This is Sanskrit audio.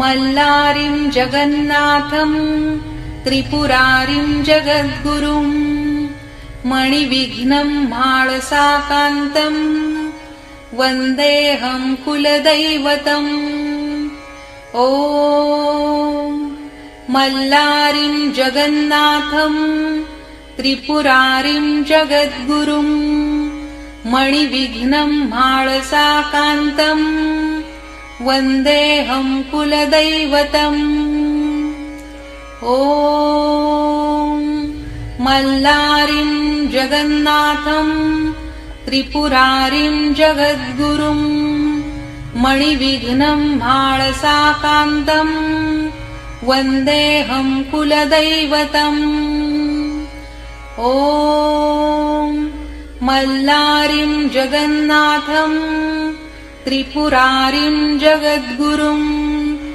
मल्लारिं जगन्नाथम् त्रिपुरारिं जगद्गुरुम् मणिविघ्नम् माळसाकान्तम् वन्देऽहम् कुलदैवतम् ॐ मल्लारिं जगन्नाथम् त्रिपुरारिं जगद्गुरुम् मणिविघ्नम् माळसाकान्तम् वन्देऽहम् कुलदैवतम्। ॐ मल्लारिं जगन्नाथम् त्रिपुरारिं जगद्गुरुम् मणिविघ्नम् माळसाकान्तम् वन्देऽहम् कुलदैवतम्। ॐ मल्लारिं जगन्नाथम् त्रिपुरारिं जगद्गुरुम्